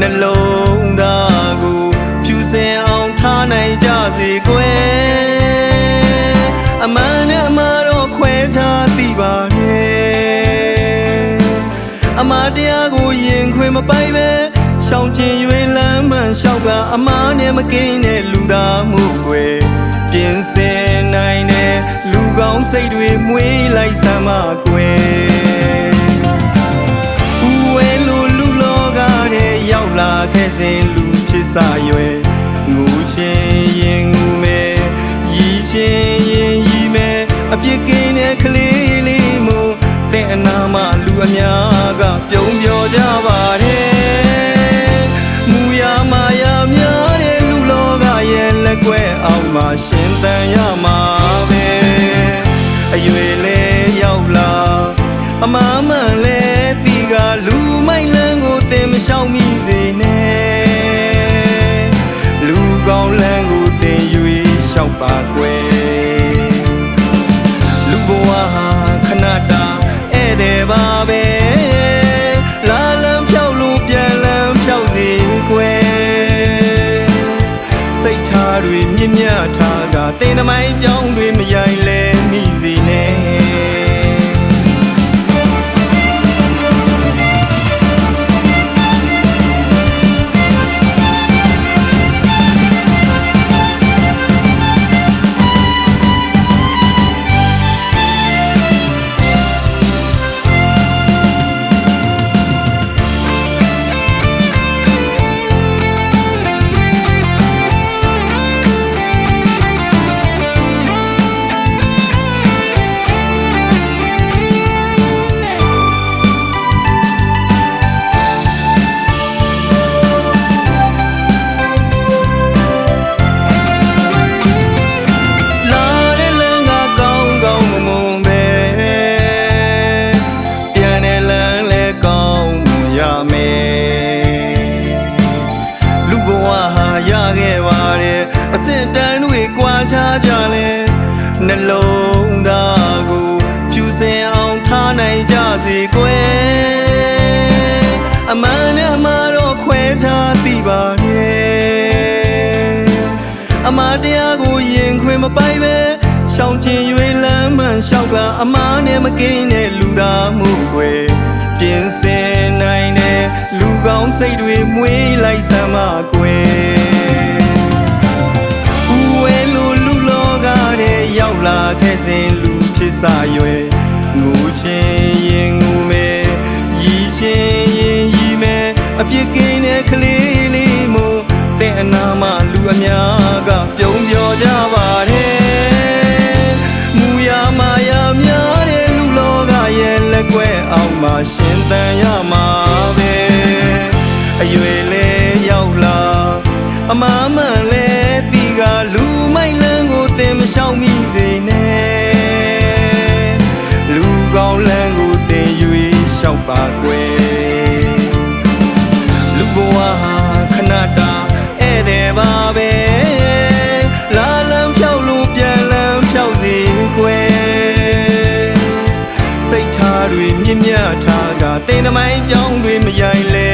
နှလုံးသားကိုဖြူစင်အောင်ထားနိုင်ကြစေကွယ်အမှန်နဲ့အမှားတော့ခွဲခြားသိပါရဲ့အမှားတရားကိုရင်ခွင်မပိုက်ပဲရှောင်ကျင်၍လမ်းမှန်လျှောက်ကအမှားနဲ့မကိန်းတဲ့လူသားမှုွယ်ပြင်ဆင်နိုင်တဲ့လူကောင်းစိတ်တွေမွေးလိုက်စမ်းမကွယ် စဉ်လူချစ်စာရွယ်ငူချင်းရင်ငူမဲရီချင်းရင်ရီမဲအပြစ်ကင်းတဲ့ကလေးလေးမို့တဲ့အနာမလူအများကပြုံးပြောကြပါတယ်မူရမာယာများတဲ့လူလောကရဲ့လက်ကွယ်အောင်မှာရှင်သန်ရမှာပဲအရွယ် တင်သမိုင်းကြောင်းတွေမ နှလုံးသားကိုဖြူစင်အောင်ထားနိုင်ကြစေကွယ်အမှန်နဲ့အမှားတော့ခွဲခြားသိပါတယ်အမှားတရားကိုရင်ခွင်မပိုင်ပဲရှောင်ကျင်၍လမ်းမှန်လျှောက်ကအမှားနဲ့မကိန်းတဲ့လူသားမှုွယ်ပြင်ဆင်နိုင်တဲ့လူကောင်းစိတ်တွေမွေးလိုက်စမ်းမကွယ် စ်စာရွယ်ငိုချင်းရင်ငိုမဲရီချင်းရင်ရီမဲအပြစ်ကင်းတဲ့ကလေးလေးမို့တဲ့အနာမလူအများကပြုံးပြောကြပါတယ်မူရမာယာများတဲ့လူလောကရဲ့လက်ကွယ်အောင်မှာရှင်သန်ရမှာပဲအရွယ်လဲရောက်လာအမအမှန်လဲတီကလူမိုက်လန်းကိုတင်မလျှောက်မိစေနဲ့ ပါကွယ်လူဘဝဟာခဏတာဧည့်သည်ပါပဲလာလန်းဖြောက်လို့ပြန်လန်းဖြောက်စီကွယ်စိတ်ထားတွေမြင့်မြတ်ထားကတင်သမိုင်းကြောင်းတွေမရိုင်လဲ